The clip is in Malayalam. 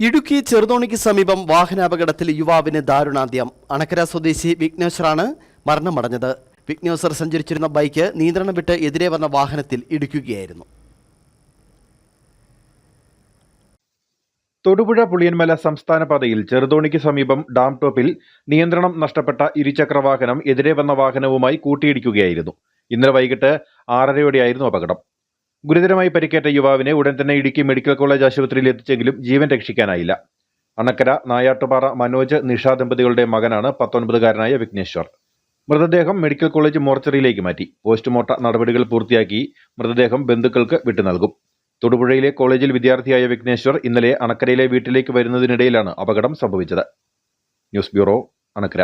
ഇടുക്കി ചെറുതോണിക്ക് സമീപം വാഹനാപകടത്തിൽ യുവാവിന് ദാരുണാന്ത്യം. അണക്കര സ്വദേശി വിഘ്നേശ്വറാണ് മരണമടഞ്ഞത്. വിഘ്നേശ്വർ സഞ്ചരിച്ചിരുന്ന ബൈക്ക് നിയന്ത്രണം വിട്ട് എതിരെ വന്ന വാഹനത്തിൽ ഇടിക്കുകയായിരുന്നു തൊടുപുഴ പുളിയൻമല സംസ്ഥാന പാതയിൽ ചെറുതോണിക്ക് സമീപം ഡാം ടോപ്പിൽ നിയന്ത്രണം നഷ്ടപ്പെട്ട ഇരുചക്ര വാഹനം എതിരെ വന്ന വാഹനവുമായി കൂട്ടിയിടിക്കുകയായിരുന്നു. ഇന്നലെ വൈകിട്ട് ആറരയോടെയായിരുന്നു അപകടം. ഗുരുതരമായി പരിക്കേറ്റ യുവാവിനെ ഉടൻ തന്നെ ഇടുക്കി മെഡിക്കൽ കോളേജ് ആശുപത്രിയിൽ എത്തിച്ചെങ്കിലും ജീവൻ രക്ഷിക്കാനായില്ല. അണക്കര നായാട്ടുപാറ മനോജ് നിഷ ദമ്പതികളുടെ മകനാണ് പത്തൊൻപതുകാരനായ വിഘ്നേശ്വർ. മൃതദേഹം മെഡിക്കൽ കോളേജ് മോർച്ചറിയിലേക്ക് മാറ്റി. പോസ്റ്റ്മോർട്ടം നടപടികൾ പൂർത്തിയാക്കി മൃതദേഹം ബന്ധുക്കൾക്ക് വിട്ടുനൽകും തൊടുപുഴയിലെ കോളേജിൽ വിദ്യാർത്ഥിയായ വിഘ്നേശ്വർ ഇന്നലെ അണക്കരയിലെ വീട്ടിലേക്ക് വരുന്നതിനിടയിലാണ് അപകടം സംഭവിച്ചത്. News bureau Anakkara.